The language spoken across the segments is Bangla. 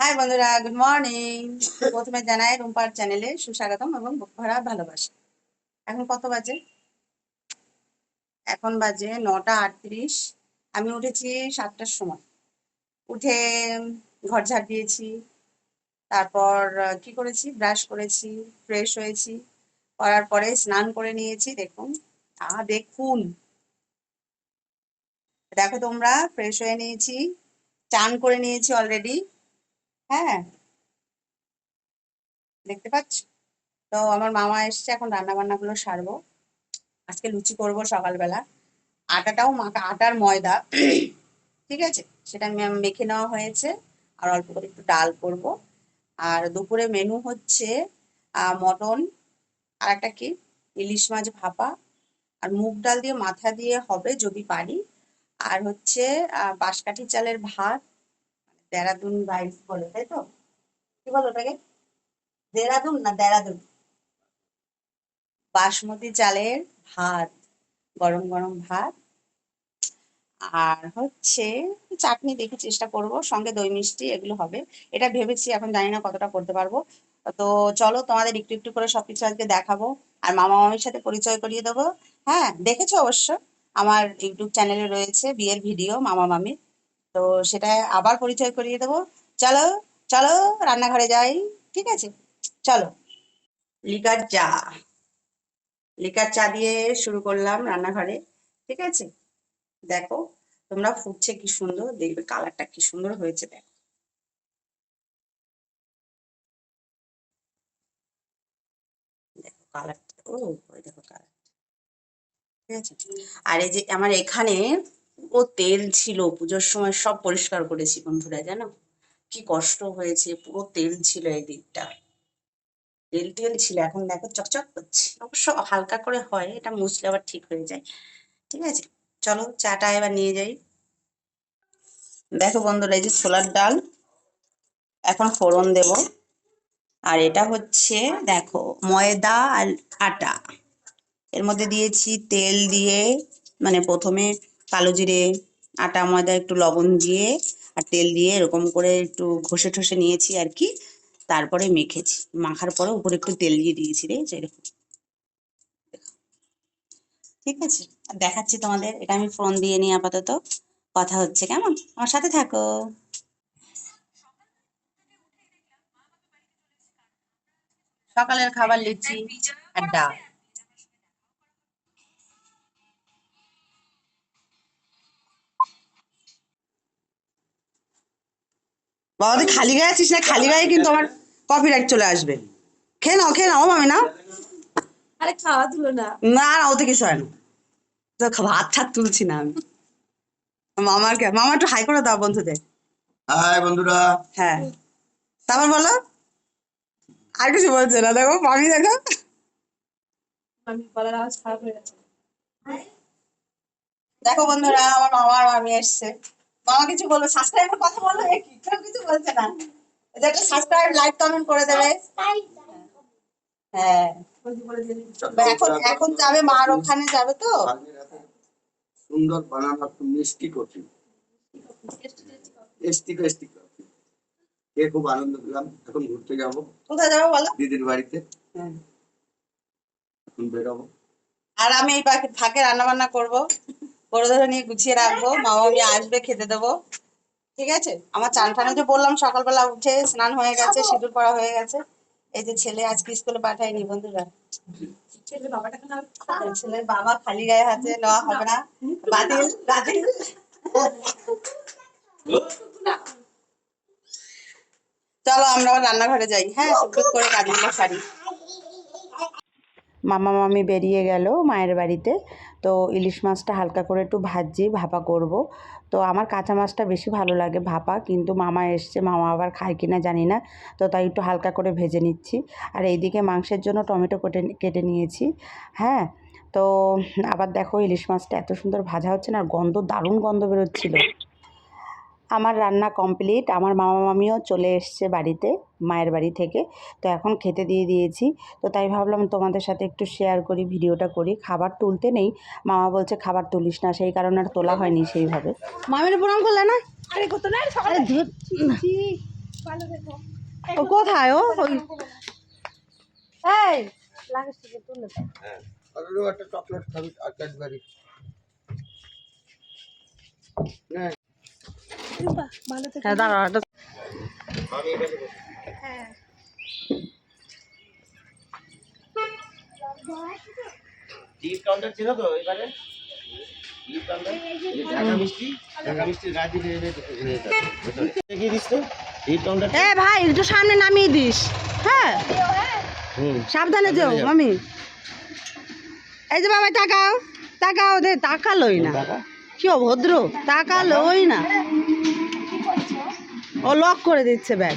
হাই বন্ধুরা গুড মর্নিং প্রথমে জানাই রুম্পার চ্যানেলে সুস্বাগতম এবং ভরা ভালোবাসা। এখন কত বাজে? এখন বাজে নটা আটত্রিশ। আমি উঠেছি সাতটার সময়। উঠে ঘর ঝাড় দিয়েছি। তারপর কি করেছি? ব্রাশ করেছি ফ্রেশ হয়েছি। করার পরে স্নান করে নিয়েছি, দেখুন। আ, দেখুন। দেখো তোমরা ফ্রেশ হয়ে নিয়েছি। চান করে নিয়েছি অলরেডি হ্যাঁ। দেখতে পাচ্ছ? তো আমার মামা এসছে, এখন রান্না বান্না গুলো সারবো। আজকে লুচি করব সকালবেলা। আটাটাও মাখা আটার ময়দা, ঠিক আছে? সেটা মেখে নেওয়া হয়েছে। আর অল্প করে একটু ডাল করব। আর দুপুরে মেনু হচ্ছে মটন, আর একটা কি? ইলিশ মাছ ভাপা। আর মুগ ডাল দিয়ে মাথা দিয়ে হবে যদি পারি। আর হচ্ছে বাঁশকাঠি চালের ভাত দেরাদুন রাইস বলে, তাই তো? কি বলো ওটাকে? দেরাদুন না দেরাদুন? বাসমতি চালের ভাত, গরম গরম ভাত। আর হচ্ছে চাটনি দেখি চেষ্টা করব, সঙ্গে দই মিষ্টি এগুলো হবে। এটা ভেবেছি, এখন জানি না কতটা করতে পারব। তো চলো তোমাদের একটু একটু করে সবকিছু আজকে দেখাবো, আর মামা মামির সাথে পরিচয় করিয়ে দেবো। হ্যাঁ দেখেছ অবশ্য? আমার ইউটিউব চ্যানেলে রয়েছে বিয়ের ভিডিও মামা মামি তো সেটা আবার পরিচয় করিয়ে দেবো। চলো চলো, রান্নাঘরে যাই, ঠিক আছে? চলো। লিকার চা। লিকার চা দিয়ে শুরু করলাম রান্নাঘরে, ঠিক আছে? দেখো, তোমরা ফুটছে কি সুন্দর, দেখবে কালারটা কি সুন্দর হয়েছে, দেখো। দেখো কালারটা, ও দেখো কালার ঠিক আছে? আর এই যে আমার এখানে ও তেল ছিল, পুজোর সময় সব পরিষ্কার করেছি বন্ধুরা, জানো? কি কষ্ট হয়েছে, পুরো তেল ছিল এই দিকটা। তেল টেল ছিল, এখন দেখো চকচক করছে। অবশ্য হালকা করে হয়, এটা মুছলে আবার ঠিক হয়ে যায়। ঠিক আছে? চলো চাটা এবার নিয়ে যাই। দেখো বন্ধুরা, এই যে ছোলার ডাল, এখন ফোড়ন দেব। আর এটা হচ্ছে, দেখো, ময়দা আর আটা। এর মধ্যে দিয়েছি তেল দিয়ে মানে প্রথমে কালো জিরে, আটা, ময়দা, একটু লবণ দিয়ে আর তেল দিয়ে এরকম করে একটু ঘষে ঠসে নিয়েছি আর কি। তারপরে মেখেছি। মাখার পরে উপরে একটু তেল দিয়ে দিয়েছি রে এরকম। ঠিক আছে, দেখাচ্ছি তোমাদের। এটা আমি ফোন দিয়ে নিই আপাতত কথা হচ্ছে, কেমন? আমার সাথে থাকো। সকালের খাবার লিচি আর ডাল বাবা তুই খালি গায়ে আছিস না? খালি গায়ে কিন্তু আমার কপিরাইট চলে আসবে। খেয়ে নাও খেয়ে নাও মামি না আরে খাওয়া তুলো না। না না ওতে কিছু হয় না। তো ভাত ঠাত তুলছি না আমি। মামার কে মামা একটু হাই করে দাও বন্ধুদের। হাই বন্ধুরা। হ্যাঁ। তারপর বলো। আর কিছু বলছে না দেখো মামি দেখো। আমি গলার আওয়াজ খারাপ হয়ে গেছে। দেখো বন্ধুরা আমার মামা আর মামি এসছে। মামা কিছু বলবে সাবস্ক্রাইবের কথা বলো এ কি? কেউ কিছু বলছে না। যে একটা সাবস্ক্রাইব লাইক কমেন্ট করে দেবে। হ্যাঁ। এখন এখন যাবে মার ওখানে যাবে তো। সুন্দর বানানো মিষ্টি কফি। এসটি এসটি কফি খুব আনন্দ পেলাম। এখন ঘুরতে যাব। কোথায় যাবে বলো? দিদির বাড়িতে। হ্যাঁ। এখন বেরোবো। আর আমি এই পাখি ফাঁকে রান্না বান্না করব। করে ধরে নিয়ে গুছিয়ে রাখব মামা আমি আসবে, খেতে দেবো। ঠিক আছে? আমার চান টানে যে বললাম, সকালবেলা উঠে স্নান হয়ে গেছে, সিঁদুর পড়া হয়ে গেছে। এই যে ছেলে আজকে স্কুলে পাঠায়নি, বন্ধুরা। ছেলের বাবা খালি গায়ে হাতে নেওয়া হবে না। বাতিল বাতিল। চলো আমরা রান্নাঘরে যাই হ্যাঁ? করে কাজগুলো সারি মামা মামি বেরিয়ে গেল মায়ের বাড়িতে। তো ইলিশ মাছটা হালকা করে একটু ভাজি ভাপা করব। তো আমার কাঁচা মাছটা বেশি ভালো লাগে ভাপা, কিন্তু মামা এসছে, মামা আবার খায় কিনা জানি না। তো তাই একটু হালকা করে ভেজে নিচ্ছি। আর এইদিকে মাংসের জন্য টমেটো কেটে কেটে নিয়েছি। হ্যাঁ তো আবার দেখো ইলিশ মাছটা এত সুন্দর ভাজা হচ্ছে না, আর গন্ধ, দারুণ গন্ধ বেরোচ্ছিল। আমার রান্না কমপ্লিট। আমার মামা মামিও চলে এসছে বাড়িতে মায়ের বাড়ি থেকে। তো এখন খেতে দিয়ে দিয়েছি। তো তাই ভাবলাম তোমাদের সাথে একটু শেয়ার করি ভিডিওটা করি। খাবার তুলতে নেই। মামা বলছে খাবার তুলিস না সেই কারণে আর তোলা হয়নি সেইভাবে। মামির প্রণাম করলে না? আরে কত না সকালে আরে ধুর, ভালো থেকো ও কোথায় ও? এই তুলে হ্যাঁ আর একটা চকলেট খাবি আর ক্যাডবেরি ভালো থেকো হ্যাঁ দাঁড়াও এটা হ্যাঁ টিপ কাউন্টার ছিল তো এবারে টিপ কাউন্টার ঢাকা মিষ্টি ঢাকা মিষ্টি রাজি দিয়ে দেখিয়ে দিস তো টিপ কাউন্টার এ ভাই একটু সামনে নামিয়ে দিস হ্যাঁ সাবধানে যেও মামি এই যে বাবা তাকাও তাকাও দে তাকালোই না টাকা কি অভদ্র? তাকালোই না। ও লক করে দিচ্ছে ব্যাগ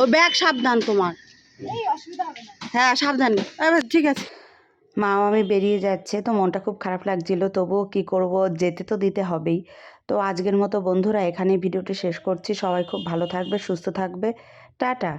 ও ব্যাগ সাবধান তোমার। হ্যাঁ সাবধান। ঠিক আছে। মা আমি বেরিয়ে যাচ্ছে। তো মনটা খুব খারাপ লাগছিল। তবুও কি করব? যেতে তো দিতে হবেই। তো আজকের মতো বন্ধুরা এখানে ভিডিওটি শেষ করছি। সবাই খুব ভালো থাকবে, সুস্থ থাকবে। টাটা।